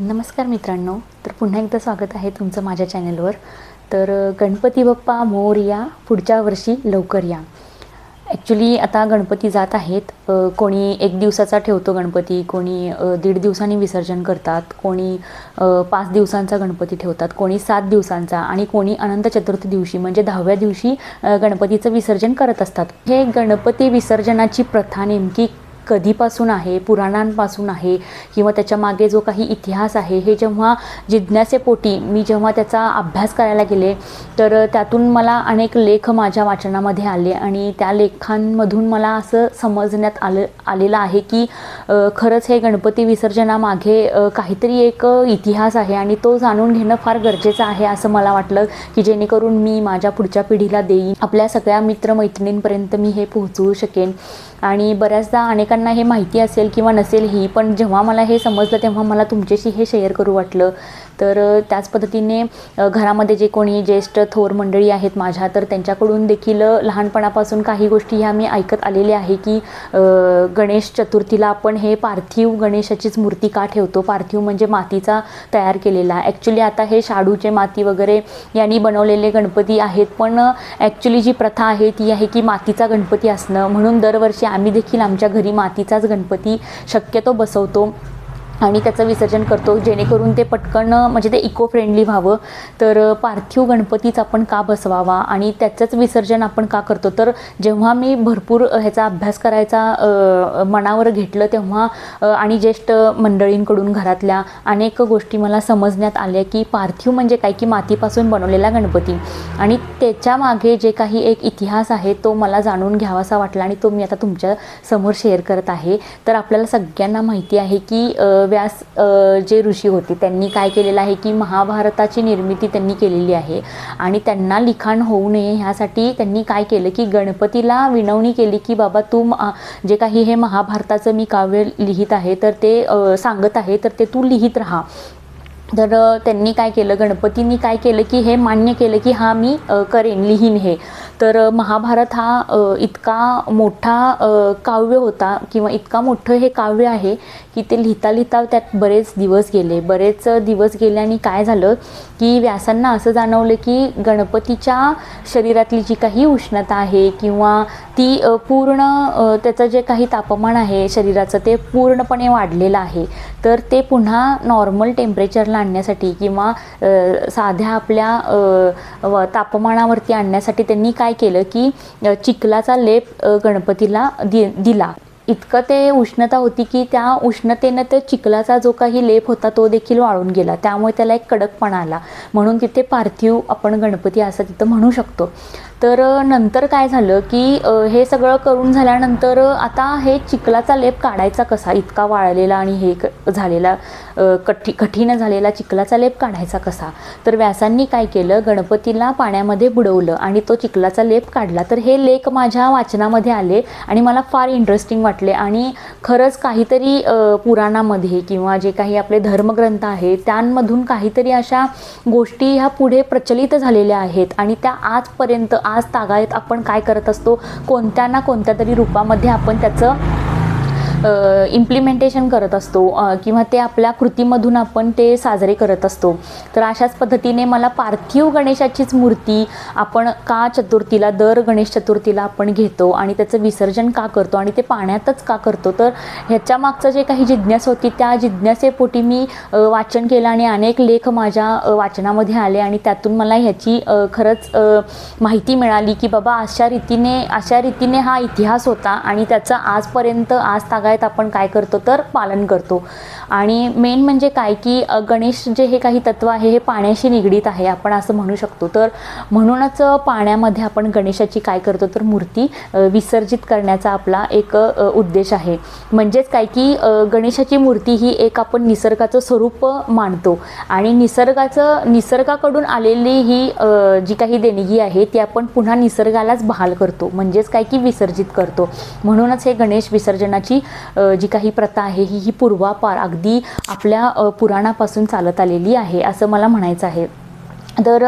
नमस्कार मित्रांनो तर पुन्हा एकदा स्वागत आहे तुमचं माझ्या चॅनलवर. तर गणपती बाप्पा मोरया पुढच्या वर्षी लवकर या. ॲक्च्युली आता गणपती जात आहेत. कोणी एक दिवसाचा ठेवतो गणपती कोणी दीड दिवसांनी विसर्जन करतात कोणी पाच दिवसांचा गणपती ठेवतात कोणी सात दिवसांचा आणि कोणी अनंत चतुर्थी दिवशी म्हणजे दहाव्या दिवशी गणपतीचं विसर्जन करत असतात. हे गणपती विसर्जनाची प्रथा नेमकी कधीपासून आहे पुराणांपासून आहे किंवा त्याच्यामागे जो काही इतिहास आहे हे जेव्हा जिज्ञासेपोटी मी जेव्हा त्याचा अभ्यास करायला गेले तर त्यातून मला अनेक लेख माझ्या वाचनामध्ये आले आणि त्या लेखांमधून मला असं समजण्यात आलं आलेलं आहे की खरंच हे गणपती विसर्जनामागे काहीतरी एक इतिहास आहे आणि तो जाणून घेणं फार गरजेचं आहे असं मला वाटलं की जेणेकरून मी माझ्या पुढच्या पिढीला देईन. आपल्या सगळ्या मित्रमैत्रिणींपर्यंत मी हे पोहोचवू शकेन. आणि बऱ्याचदा अनेकांना हे माहिती असेल किंवा नसेलही पण जेव्हा मला हे समजलं तेव्हा मला तुमच्याशी हे शेअर करू वाटलं. तर त्याच पद्धतीने घरामध्ये जे कोणी ज्येष्ठ थोर मंडळी आहेत माझ्या तर त्यांच्याकडून देखील लहानपणापासून काही गोष्टी ह्या मी ऐकत आलेल्या आहे की गणेश चतुर्थीला आपण हे पार्थिव गणेशाचीच मूर्ती का ठेवतो? पार्थिव म्हणजे मातीचा तयार केलेला. ॲक्च्युली आता हे शाडूचे माती वगैरे यांनी बनवलेले गणपती आहेत पण ॲक्च्युली जी प्रथा आहे ती आहे की मातीचा गणपती असणं. म्हणून दरवर्षी आम्ही देखील आमच्या घरी मातीचाच गणपती शक्यतो बसवतो. आणि त्याचं विसर्जन करतो जेणेकरून ते पटकन म्हणजे ते इको फ्रेंडली व्हावं. तर पार्थिव गणपतीच आपण का बसवावा आणि त्याचंच विसर्जन आपण का करतो? तर जेव्हा मी भरपूर ह्याचा अभ्यास करायचा मनावर घेतलं तेव्हा आणि ज्येष्ठ मंडळींकडून घरातल्या अनेक गोष्टी मला समजण्यात आल्या की पार्थिव म्हणजे काय? की मातीपासून बनवलेला गणपती. आणि त्याच्यामागे जे काही एक इतिहास आहे तो मला जाणून घ्यावासा वाटला आणि तो मी आता तुमच्यासमोर शेअर करत आहे. तर आपल्याला सगळ्यांना माहिती आहे की व्यास जे ऋषी होते त्यांनी काय केलेलं आहे की महाभारताची निर्मिती त्यांनी केलेली आहे. आणि त्यांना लिखाण होऊ नये ह्यासाठी त्यांनी काय केलं की गणपतीला विनवणी केली की बाबा तू जे काही हे महाभारताचं मी काव्य लिहित आहे तर ते सांगत आहे तर ते तू लिहित राहा. तर त्यांनी काय केलं? गणपतींनी काय केलं की हे मान्य केलं की हा मी करेन लिहीन हे. तर महाभारत हा इतका मोठा काव्य होता किंवा इतका मोठं हे काव्य आहे की ते लिहिता लिहिता त्यात बरेच दिवस गेले. बरेच दिवस गेले आणि काय झालं की व्यासांना असं जाणवलं की गणपतीच्या शरीरातली जी काही उष्णता आहे किंवा ती पूर्ण त्याचं जे काही तापमान आहे शरीराचं ते पूर्णपणे वाढलेलं आहे. तर ते पुन्हा नॉर्मल टेम्परेचरला आणण्यासाठी किंवा साध्या आपल्या व तापमानावरती आणण्यासाठी त्यांनी काय केलं की चिखलाचा लेप गणपतीला दि दिला. इतकं ते उष्णता होती की त्या उष्णतेनं ते चिखलाचा जो काही लेप होता तो देखील वाळून गेला. त्यामुळे त्याला एक कडकपणा आला. म्हणून तिथे पार्थिव आपण गणपती असं तिथं म्हणू शकतो. तर नंतर काय झालं की हे सगळं करून झाल्यानंतर आता हे चिखलाचा लेप काढायचा कसा? इतका वाळलेला आणि हे क- झालेला कठी कठीण झालेला चिखलाचा लेप काढायचा कसा? तर व्यासांनी काय केलं? गणपतीला पाण्यामध्ये बुडवलं आणि तो चिखलाचा लेप काढला. तर हे लेख माझ्या वाचनामध्ये आले आणि मला फार इंटरेस्टिंग वाटले. आणि खरंच काहीतरी पुराणामध्ये किंवा जे काही आपले धर्मग्रंथ आहेत त्यांमधून काहीतरी अशा गोष्टी ह्या पुढे प्रचलित झालेल्या आहेत आणि त्या आजपर्यंत आज तागायत आपण काय करत असतो? कोणत्या ना कोणत्या तरी रूपामध्ये आपण त्याचं इम्प्लिमेंटेशन करत असतो किंवा ते आपल्या कृतीमधून आपण ते साजरे करत असतो. तर अशाच पद्धतीने मला पार्थिव गणेशाचीच मूर्ती आपण का चतुर्थीला दर गणेश चतुर्थीला आपण घेतो आणि त्याचं विसर्जन का करतो आणि ते पाण्यातच का करतो? तर ह्याच्या मागचं जे काही जिज्ञास होती त्या जिज्ञासेपोटी मी वाचन केलं आणि अनेक लेख माझ्या वाचनामध्ये आले आणि त्यातून मला ह्याची खरंच माहिती मिळाली की बाबा अशा रीतीने अशा रीतीने हा इतिहास होता आणि त्याचं आजपर्यंत आज तागायत आपण काय करतो तर पालन करतो. आणि मेन म्हणजे काय की गणेश जे हे काही तत्व आहे हे पाण्याशी निगडीत आहे आपण असं म्हणू शकतो. तर म्हणूनच पाण्यामध्ये आपण गणेशाची काय करतो तर मूर्ती विसर्जित करण्याचा आपला एक उद्देश आहे. म्हणजेच काय की गणेशाची मूर्ती ही एक आपण निसर्गाचं स्वरूप मानतो. आणि निसर्गाचं निसर्गाकडून आलेली ही जी काही देणगी आहे ती आपण पुन्हा निसर्गालाच बहाल करतो. म्हणजेच काय की विसर्जित करतो. म्हणूनच हे गणेश विसर्जनाची जी काही प्रथा आहे ही ही पूर्वापार अगदी आपल्या पुराणापासून चालत आलेली आहे असं मला म्हणायचं आहे. तर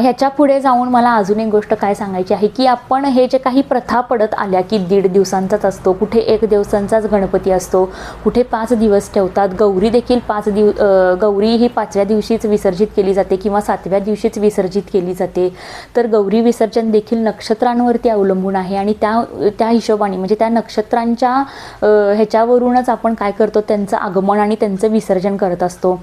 ह्याच्या पुढे जाऊन मला अजून एक गोष्ट काय सांगायची आहे की आपण हे जे काही प्रथा पडत आल्या की दीड दिवसांचाच असतो कुठे एक दिवसांचाच गणपती असतो कुठे पाच दिवस ठेवतात गौरी देखील पाच दिव गौरी ही पाचव्या दिवशीच विसर्जित केली जाते किंवा सातव्या दिवशीच विसर्जित केली जाते. तर गौरी विसर्जन देखील नक्षत्रांवरती अवलंबून आहे आणि त्या त्या हिशोबाने म्हणजे त्या नक्षत्रांच्या ह्याच्यावरूनच आपण काय करतो त्यांचं आगमन आणि त्यांचं विसर्जन करत असतो.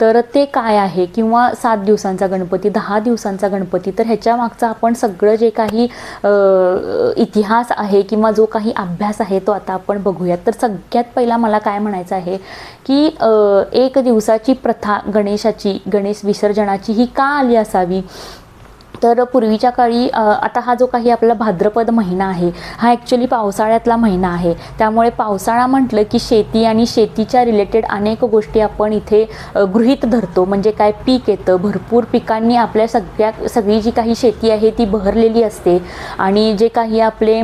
तर ते काय आहे? किंवा सात दिवसांचा गणपती दहा दिवसांचा गणपती. तर ह्याच्या मागचं आपण सगळं जे काही इतिहास आहे किंवा जो काही अभ्यास आहे तो आता आपण बघूयात. तर सगळ्यात पहिला मला काय म्हणायचं आहे की एक दिवसाची प्रथा गणेशाची गणेश विसर्जनाची ही का आली असावी? तर पूर्वीच्या काळी आता हा जो काही आपला भाद्रपद महिना आहे हा ॲक्च्युली पावसाळ्यातला महिना आहे. त्यामुळे पावसाळा म्हटलं की शेती आणि शेतीच्या रिलेटेड अनेक गोष्टी आपण इथे गृहीत धरतो. म्हणजे काय पीक येतं भरपूर पिकांनी आपल्या सगळ्या सगळी जी काही शेती आहे ती बहरलेली असते. आणि जे काही आपले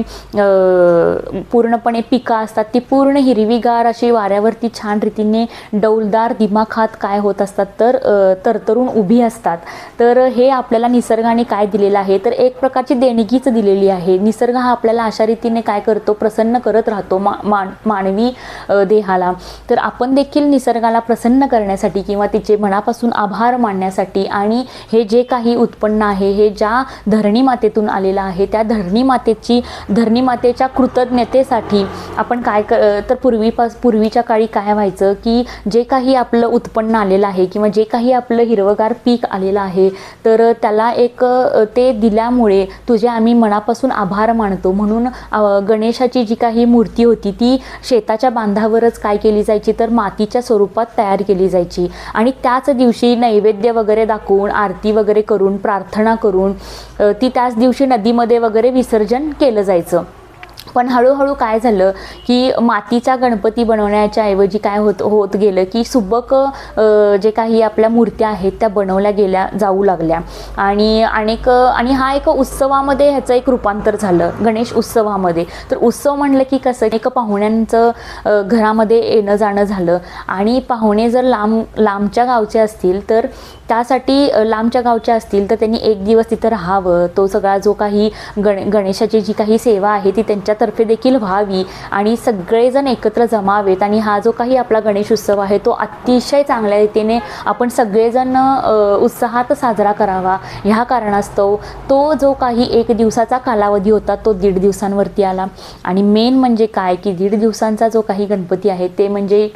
पूर्णपणे पिकं असतात ती पूर्ण हिरवीगार अशी वाऱ्यावरती छान रीतीने डौलदार दिमाखात काय होत असतात तर तरतरून उभी असतात. तर हे आपल्याला निसर्गाने काय दिलेलं आहे? तर एक प्रकारची देणगीच दिलेली आहे. निसर्ग हा आपल्याला अशा रीतीने काय करतो? प्रसन्न करत राहतो मा मान मानवी देहाला. तर आपण देखील निसर्गाला प्रसन्न करण्यासाठी किंवा तिचे मनापासून आभार मानण्यासाठी आणि हे जे काही उत्पन्न आहे हे ज्या धरणी मातेतून आलेलं आहे त्या धरणी मातेची धरणी मातेच्या कृतज्ञतेसाठी आपण काय क तर पूर्वीपास पूर्वीच्या काळी काय व्हायचं की जे काही आपलं उत्पन्न आलेलं आहे किंवा जे काही आपलं हिरवगार पीक आलेलं आहे तर त्याला एक ते दिल्यामुळे तुझे आम्ही मनापासून आभार मानतो. म्हणून गणेशाची जी काही मूर्ती होती ती शेताच्या बांधावरच काय केली जायची तर मातीच्या स्वरूपात तयार केली जायची. आणि त्याच दिवशी नैवेद्य वगैरे दाखवून आरती वगैरे करून प्रार्थना करून ती त्याच दिवशी नदीमध्ये वगैरे विसर्जन केलं जायचं. पण हळूहळू काय झालं की मातीचा गणपती बनवण्याच्या ऐवजी काय होत होत गेलं की सुबक जे काही आपल्या मूर्त्या आहेत त्या बनवल्या गेल्या जाऊ लागल्या. आणि अनेक आणि हा एक उत्सवामध्ये ह्याचं एक रूपांतर झालं गणेश उत्सवामध्ये. तर उत्सव म्हणलं की कसं एक पाहुण्यांचं घरामध्ये येणं जाणं झालं. आणि पाहुणे जर लांब लांबच्या गावचे असतील तर त्यासाठी लांबच्या गावच्या असतील तर त्यांनी एक दिवस तिथं राहावं. तो सगळा जो काही गण गणेशाची जी काही सेवा आहे ती त्यांच्यातर्फे देखील व्हावी आणि सगळेजण एकत्र जमावेत. आणि हा जो काही आपला गणेश उत्सव आहे तो अतिशय चांगल्या रीतीने आपण सगळेजण उत्साहात साजरा करावा. ह्या कारणास्तव तो जो काही एक दिवसाचा कालावधी होता तो दीड दिवसांवरती आला. आणि मेन म्हणजे काय? की दीड दिवसांचा जो काही गणपती आहे ते म्हणजे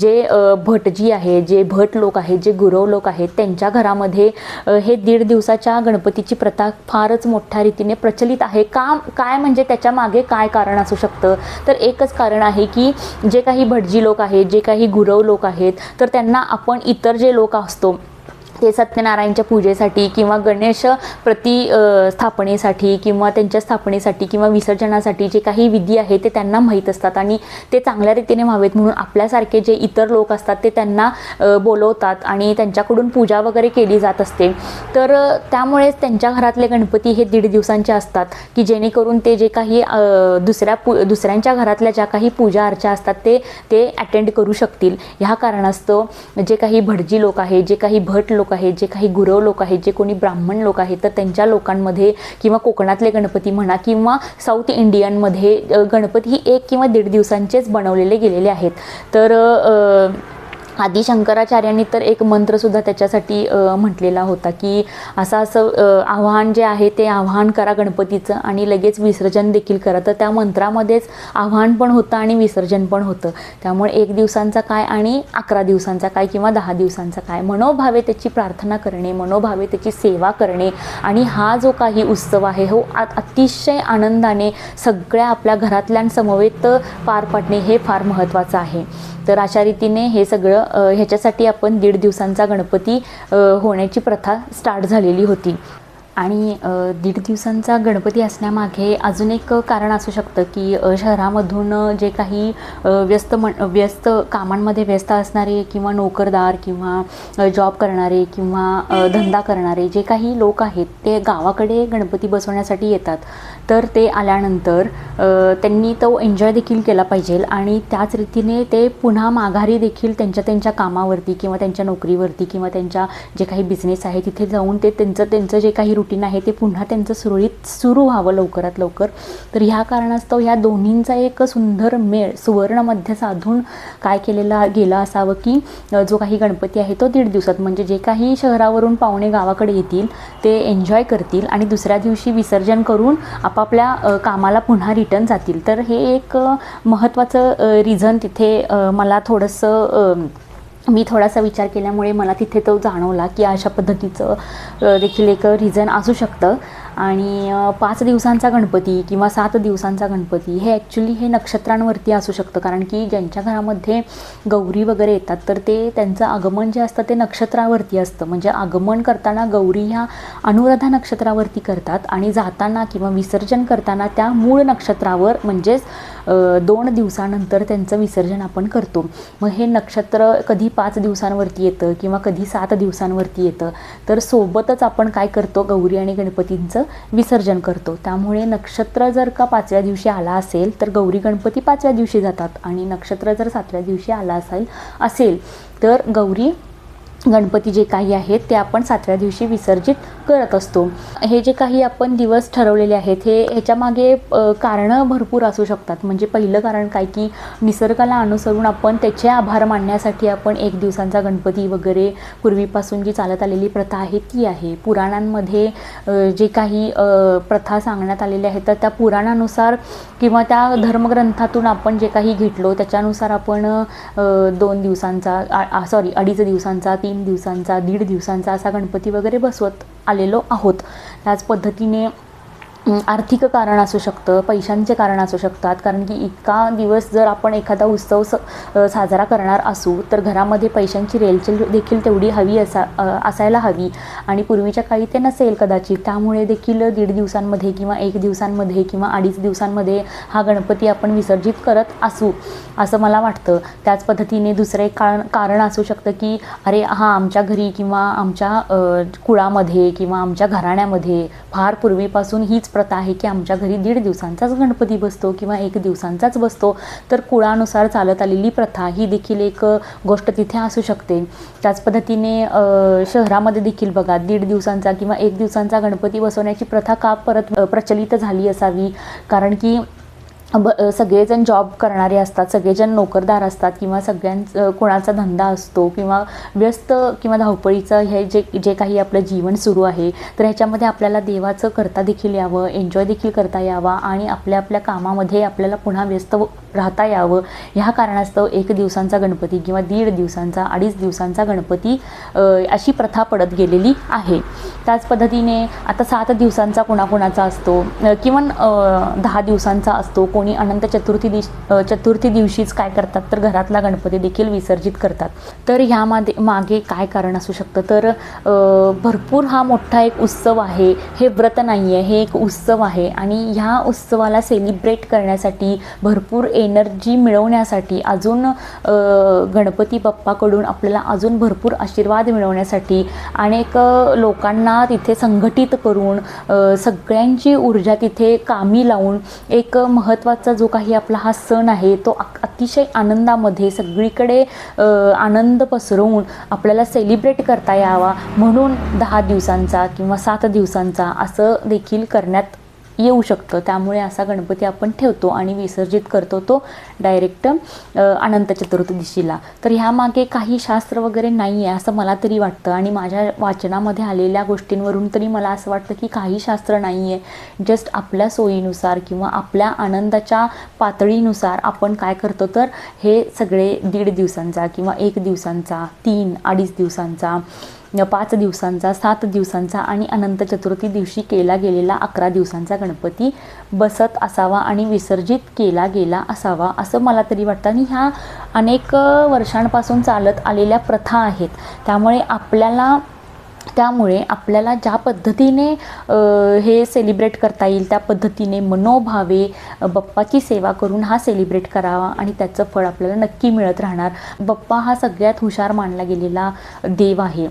जे भटजी आहे जे भट लोक आहेत जे गुरव लोक आहेत त्यांच्या घरामध्ये हे दीड दिवसाच्या गणपतीची प्रथा फारच मोठ्या रीतीने प्रचलित आहे. का काय म्हणजे त्याच्यामागे काय कारण असू शकतं? तर एकच कारण आहे की जे काही भटजी लोक आहेत जे काही गुरव लोक आहेत तर त्यांना आपण इतर जे लोक असतो ते सत्यनारायणच्या पूजेसाठी किंवा गणेश प्रति स्थापनेसाठी किंवा त्यांच्या स्थापनेसाठी किंवा विसर्जनासाठी जे काही विधी आहे ते त्यांना माहीत असतात. आणि ते चांगल्या रीतीने व्हावेत म्हणून आपल्यासारखे जे इतर लोक असतात ते त्यांना बोलवतात आणि त्यांच्याकडून पूजा वगैरे केली जात असते. तर त्यामुळेच त्यांच्या घरातले गणपती हे दीड दिवसांचे असतात की जेणेकरून ते जे काही दुसऱ्या पू दुसऱ्यांच्या घरातल्या ज्या काही पूजा अर्चा असतात ते ते अटेंड करू शकतील. ह्या कारणास्तव जे काही भटजी लोक आहेत जे काही भट लोक आहेत जे काही गुरव लोक आहेत जे कोणी ब्राह्मण लोक आहेत तर त्यांच्या लोकांमध्ये किंवा कोकणातले गणपती म्हणा किंवा साऊथ इंडियनमध्ये गणपती ही एक किंवा दीड दिवसांचेच बनवलेले गेलेले आहेत. तर आदी शंकराचार्यांनी तर एक मंत्रसुद्धा त्याच्यासाठी म्हटलेला होता की असं असं आव्हान जे आहे ते आव्हान करा गणपतीचं आणि लगेच विसर्जन देखील करा. तर त्या मंत्रामध्येच आव्हान पण होतं आणि विसर्जन पण होतं. त्यामुळे एक दिवसांचा काय आणि अकरा दिवसांचा काय किंवा दहा दिवसांचा काय? मनोभावे त्याची प्रार्थना करणे मनोभावे त्याची सेवा करणे आणि हा जो काही उत्सव आहे हो आ अतिशय आनंदाने सगळ्या आपल्या घरातल्यांसमवेत पार पाडणे हे फार महत्त्वाचं आहे. तर अशा रीतीने हे सगळं ह्याच्यासाठी आपण दीड दिवसांचा गणपती होण्याची प्रथा स्टार्ट झालेली होती. आणि दीड दिवसांचा गणपती असण्यामागे अजून एक कारण असू शकतं की शहरामधून जे काही व्यस्त मन व्यस्त कामांमध्ये व्यस्त असणारे किंवा नोकरदार किंवा जॉब करणारे किंवा धंदा करणारे जे काही लोक आहेत ते गावाकडे गणपती बसवण्यासाठी येतात. तर ते आल्यानंतर त्यांनी तो एन्जॉय देखील केला पाहिजे आणि त्याच रीतीने ते पुन्हा माघारी देखील त्यांच्या त्यांच्या कामावरती किंवा त्यांच्या नोकरीवरती किंवा त्यांच्या जे काही बिझनेस आहे तिथे जाऊन ते त्यांचं त्यांचं जे काही रुटीन आहे ते पुन्हा त्यांचं सुरळीत सुरू व्हावं लवकरात लवकर. तर ह्या कारणास्तव ह्या दोन्हींचा एक सुंदर मेळ सुवर्णमध्ये साधून काय केलेला गेला असावं की जो काही गणपती आहे तो दीड दिवसात म्हणजे जे काही शहरावरून पाहुणे गावाकडे येतील ते एन्जॉय करतील आणि दुसऱ्या दिवशी विसर्जन करून आपापल्या कामाला पुन्हा रिटर्न जातील. तर हे एक महत्त्वाचं रिझन तिथे मला थोडंसं मी थोडासा विचार केल्यामुळे मला तिथे तो जाणवला की अशा पद्धतीचं देखील एक रिझन असू शकतं. आणि पाच दिवसांचा गणपती किंवा सात दिवसांचा गणपती हे ॲक्च्युली हे नक्षत्रांवरती असू शकतं. कारण की ज्यांच्या घरामध्ये गौरी वगैरे येतात तर ते त्यांचं आगमन जे असतं ते नक्षत्रावरती असतं. म्हणजे आगमन करताना गौरी ह्या अनुराधा नक्षत्रावरती करतात आणि जाताना किंवा विसर्जन करताना त्या मूळ नक्षत्रावर म्हणजेच दोन दिवसानंतर त्यांचं विसर्जन आपण करतो. मग हे नक्षत्र कधी पाच दिवसांवरती येतं किंवा कधी सात दिवसांवरती येतं? तर सोबतच आपण काय करतो? गौरी आणि गणपतींचं विसर्जन करतो. त्यामुळे नक्षत्र जर का पाचव्या दिवशी आला असेल तर गौरी गणपती पाचव्या दिवशी जातात. आणि नक्षत्र जर सातव्या दिवशी आला असेल असेल तर गौरी गणपती जे काही आहेत ते आपण सातव्या दिवशी विसर्जित करत असतो. हे जे काही आपण दिवस ठरवलेले आहेत हे ह्याच्यामागे कारणं भरपूर असू शकतात. म्हणजे पहिलं कारण काय की निसर्गाला अनुसरून आपण त्याचे आभार मानण्यासाठी आपण एक दिवसांचा गणपती वगैरे पूर्वीपासून जी चालत आलेली प्रथा आहे ती आहे. पुराणांमध्ये जे काही प्रथा सांगण्यात आलेल्या आहेत तर त्या पुराणानुसार किंवा त्या धर्मग्रंथातून आपण जे काही घेतलो त्याच्यानुसार आपण दोन दिवसांचा सॉरी अडीच दिवसांचा तीन दिवसांचा दीड दिवसांचा असा गणपती वगैरे बसवत आलेलो आहोत. त्याच पद्धतीने आर्थिक कारण असू शकतं पैशांचे कारण असू शकतात. कारण की इतका दिवस जर आपण एखादा उत्सव स साजरा करणार असू तर घरामध्ये पैशांची रेलचेल देखील तेवढी हवी असा असायला हवी. आणि पूर्वीच्या काळी ते नसेल कदाचित. त्यामुळे देखील दीड दिवसांमध्ये किंवा एक दिवसांमध्ये किंवा अडीच दिवसांमध्ये हा गणपती आपण विसर्जित करत असू असं मला वाटतं. त्याच पद्धतीने दुसरं एक कारण कारण असू शकतं की अरे हा आमच्या घरी किंवा आमच्या कुळामध्ये किंवा आमच्या घराण्यामध्ये फार पूर्वीपासून हीच प्रथा आहे की आमच्या घरी दीड दिवसांचाच गणपती बसतो किंवा एक दिवसांचाच बसतो तर कुळानुसार चालत आलेली प्रथा ही देखील एक गोष्ट तिथे असू शकते. त्याच पद्धतीने शहरामध्ये देखील बघा दीड दिवसांचा किंवा एक दिवसांचा गणपती बसवण्याची प्रथा का परत प्रचलित झाली असावी? कारण की ब सगळेजण जॉब करणारे असतात सगळेजण नोकरदार असतात किंवा सगळ्यांचं कोणाचा धंदा असतो किंवा व्यस्त किंवा धावपळीचं हे जे जे काही आपलं जीवन सुरू आहे तर ह्याच्यामध्ये आपल्याला देवाचं करता देखील यावं एन्जॉय देखील करता यावा आणि आपल्या आपल्या कामामध्ये आपल्याला पुन्हा व्यस्त राहता यावं. ह्या कारणास्तव एक दिवसांचा गणपती किंवा दीड दिवसांचा अडीच दिवसांचा गणपती अशी प्रथा पडत गेलेली आहे. त्याच पद्धतीने आता सात दिवसांचा कोणाकोणाचा असतो किंवा दहा दिवसांचा असतो कोण अनंत चतुर्थी दिश चतुर्थी दिवशीच काय करतात तर घरातला गणपती देखील विसर्जित करतात. तर ह्यामध्ये मागे काय कारण असू शकतं? तर भरपूर हा मोठा एक उत्सव आहे. हे व्रत नाही आहे हे एक उत्सव आहे. आणि ह्या उत्सवाला सेलिब्रेट करण्यासाठी भरपूर एनर्जी मिळवण्यासाठी अजून गणपती बाप्पाकडून आपल्याला अजून भरपूर आशीर्वाद मिळवण्यासाठी अनेक लोकांना तिथे संघटित करून सगळ्यांची ऊर्जा तिथे कामी लावून एक महत्त्वाचं जो काही आपला हा सण आहे तो अतिशय आनंदामध्ये सगळीकडे आनंद पसरवून आपल्याला सेलिब्रेट करता यावा म्हणून दहा दिवसांचा किंवा सात दिवसांचा असं देखील करण्यात येऊ शकतं. त्यामुळे असा गणपती आपण ठेवतो आणि विसर्जित करतो तो डायरेक्ट अनंत चतुर्दशीला. तर ह्यामागे काही शास्त्र वगैरे नाही आहे असं मला तरी वाटतं. आणि माझ्या वाचनामध्ये आलेल्या गोष्टींवरून तरी मला असं वाटतं की काही शास्त्र नाही आहे जस्ट आपल्या सोयीनुसार किंवा आपल्या आनंदाच्या पातळीनुसार आपण काय करतो तर हे सगळे दीड दिवसांचा किंवा एक दिवसांचा तीन अडीच दिवसांचा पाच दिवसांचा सात दिवसांचा आणि अनंत चतुर्थी दिवशी केला गेलेला अकरा दिवसांचा गणपती बसत असावा आणि विसर्जित केला गेला असावा असं मला तरी वाटतं. आणि ह्या अनेक वर्षांपासून चालत आलेल्या प्रथा आहेत. त्यामुळे आपल्याला त्यामुळे आपल्याला ज्या पद्धतीने हे सेलिब्रेट करता येईल त्या पद्धतीने मनोभावे बप्पाची सेवा करून हा सेलिब्रेट करावा आणि त्याचं फळ आपल्याला नक्की मिळत राहणार. बप्पा हा सगळ्यात हुशार मानला गेलेला देव आहे.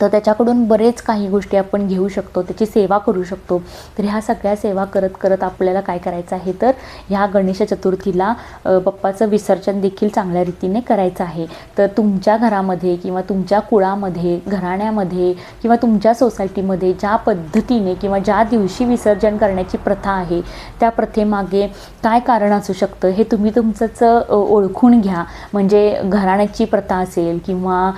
तर त्याच्याकडून बरेच काही गोष्टी आपण घेऊ शकतो त्याची सेवा करू शकतो. तर ह्या सगळ्या सेवा करत करत आपल्याला काय करायचं आहे तर ह्या गणेश चतुर्थीला पप्पाचं बाप्पाचं विसर्जन देखील चांगल्या रीतीने करायचं आहे. तर तुमच्या घरामध्ये किंवा तुमच्या कुळामध्ये घराण्यामध्ये किंवा तुमच्या सोसायटीमध्ये ज्या पद्धतीने किंवा ज्या दिवशी विसर्जन करण्याची प्रथा आहे त्या प्रथेमागे काय कारण असू शकतं हे तुम्ही तुमचंच ओळखून घ्या. म्हणजे घराण्याची प्रथा असेल किंवा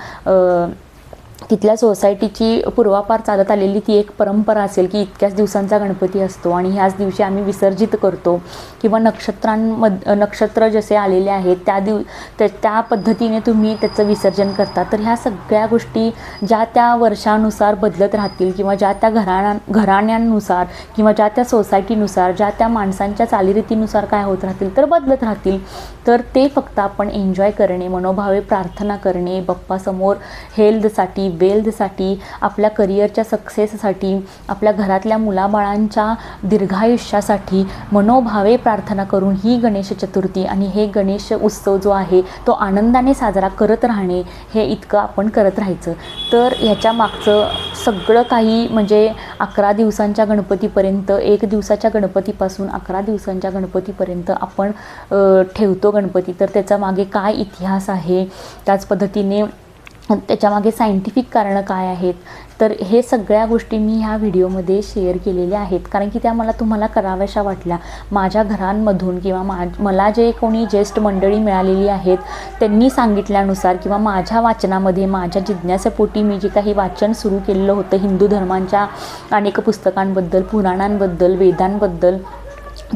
तिथल्या सोसायटीची पूर्वापार चालत आलेली ती एक परंपरा असेल की इतक्याच दिवसांचा गणपती असतो आणि ह्याच दिवशी आम्ही विसर्जित करतो किंवा नक्षत्रांमध नक्षत्र जसे आलेले आहेत त्या दिव त्या त्या पद्धतीने तुम्ही त्याचं विसर्जन करता. तर ह्या सगळ्या गोष्टी ज्या त्या वर्षानुसार बदलत राहतील किंवा ज्या त्या घराण्या घराण्यांनुसार किंवा ज्या त्या सोसायटीनुसार ज्या त्या माणसांच्या चालीरीतीनुसार काय होत राहतील तर बदलत राहतील. तर ते फक्त आपण एन्जॉय करणे मनोभावे प्रार्थना करणे बाप्पासमोर हेल्थसाठी वेल्थसाठी आपल्या करिअरच्या सक्सेससाठी आपल्या घरातल्या मुलाबाळांच्या दीर्घायुष्यासाठी मनोभावे प्रार्थना करून ही गणेश चतुर्थी आणि हे गणेश उत्सव जो आहे तो आनंदाने साजरा करत राहणे हे इतकं आपण करत राहायचं. तर ह्याच्या मागचं सगळं काही म्हणजे अकरा दिवसांच्या गणपतीपर्यंत एक दिवसाच्या गणपतीपासून अकरा दिवसांच्या गणपतीपर्यंत आपण ठेवतो गणपती. तर त्याचा मागे काय इतिहास आहे? त्याच पद्धतीने त्याच्यामागे सायंटिफिक कारणं काय आहेत? तर हे सगळ्या गोष्टी मी ह्या व्हिडिओमध्ये शेअर केलेल्या आहेत. कारण की त्या मला तुम्हाला कराव्याशा वाटल्या. माझ्या घरांमधून किंवा मा मला जे कोणी ज्येष्ठ मंडळी मिळालेली आहेत त्यांनी सांगितल्यानुसार किंवा माझ्या वाचनामध्ये माझ्या जिज्ञासेपोटी मी जे काही वाचन सुरू केलेलं होतं हिंदू धर्मांच्या अनेक पुस्तकांबद्दल पुराणांबद्दल वेदांबद्दल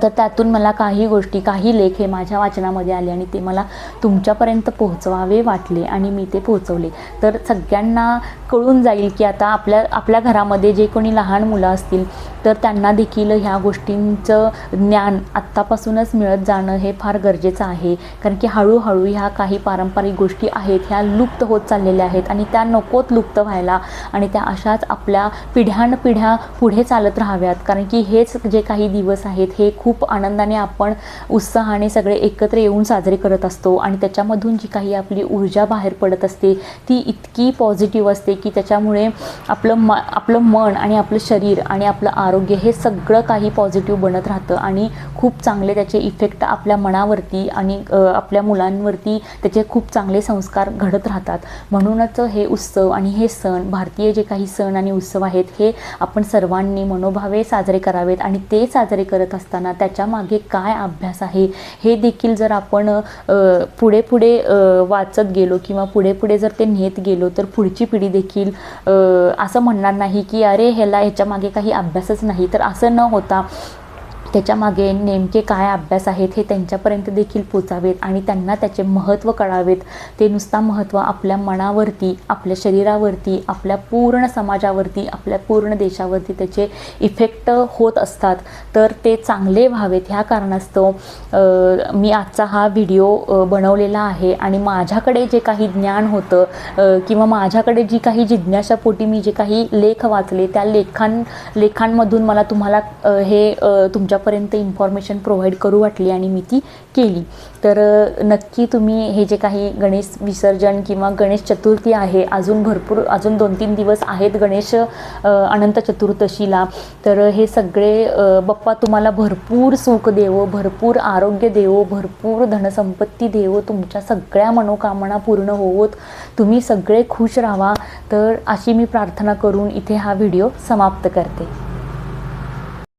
तर त्यातून मला काही गोष्टी काही लेख हे माझ्या वाचनामध्ये आले आणि ते मला तुमच्यापर्यंत पोहोचवावे वाटले आणि मी ते पोहोचवले. तर सगळ्यांना कळून जाईल की आता आपल्या आपल्या घरामध्ये जे कोणी लहान मुलं असतील तर त्यांना देखील ह्या गोष्टींचं ज्ञान आत्तापासूनच मिळत जाणं हे फार गरजेचं आहे. कारण की हळूहळू ह्या काही पारंपरिक गोष्टी आहेत ह्या लुप्त होत चाललेल्या आहेत आणि त्या नकोत लुप्त व्हायला आणि त्या अशाच आपल्या पिढ्यानपिढ्या पुढे चालत राहाव्यात. कारण की हेच जे काही दिवस आहेत हे खूप खूप आनंदाने आपण उत्साहाने सगळे एकत्र येऊन साजरे करत असतो आणि त्याच्यामधून जी काही आपली ऊर्जा बाहेर पडत असते ती इतकी पॉझिटिव्ह असते की त्याच्यामुळे आपलं म आपलं मन आणि आपलं शरीर आणि आपलं आरोग्य हे सगळं काही पॉझिटिव्ह बनत राहतं आणि खूप चांगले त्याचे इफेक्ट आपल्या मनावरती आणि आपल्या मुलांवरती त्याचे खूप चांगले संस्कार घडत राहतात. म्हणूनच हे उत्सव आणि हे सण भारतीय जे काही सण आणि उत्सव आहेत हे आपण सर्वांनी मनोभावे साजरे करावेत आणि ते साजरे करत असताना त्याच्यामागे काय अभ्यास आहे? हे देखील जर आपण पुढे पुढे वाचत गेलो किंवा पुढे पुढे जर ते नेत गेलो तर पुढची पिढी देखील असं म्हणणार नाही की अरे ह्याला ह्याच्यामागे काही अभ्यासच नाही. तर असं न होता त्याच्यामागे नेमके काय अभ्यास आहेत हे त्यांच्यापर्यंत देखील पोचावेत आणि त्यांना त्याचे महत्त्व कळावेत. ते नुसता महत्त्व आपल्या मनावरती आपल्या शरीरावरती आपल्या पूर्ण समाजावरती आपल्या पूर्ण देशावरती त्याचे इफेक्ट होत असतात. तर ते चांगले व्हावेत ह्या कारणास्तव मी आजचा हा व्हिडिओ बनवलेला आहे आणि माझ्याकडे जे काही ज्ञान होतं किंवा माझ्याकडे जी काही जिज्ञासापोटी मी जे काही लेख वाचले त्या लेखां लेखांमधून मला तुम्हाला हे तुमच्या तुमच्यापर्यंत इन्फॉर्मेशन प्रोव्हाइड करू वाटली आणि मी ती केली. तर नक्की तुम्ही हे जे काही गणेश विसर्जन किंवा गणेश चतुर्थी आहे अजून भरपूर अजून दोन तीन दिवस आहेत गणेश अनंत चतुर्दशीला. तर हे सगळे बप्पा बाप्पा तुम्हाला भरपूर सुख देवो भरपूर आरोग्य देवो भरपूर धनसंपत्ती देवो तुमच्या सगळ्या मनोकामना पूर्ण होवोत. तुम्ही सगळे खुश राहा. तर अशी मी प्रार्थना करून इथे हा व्हिडिओ समाप्त करते.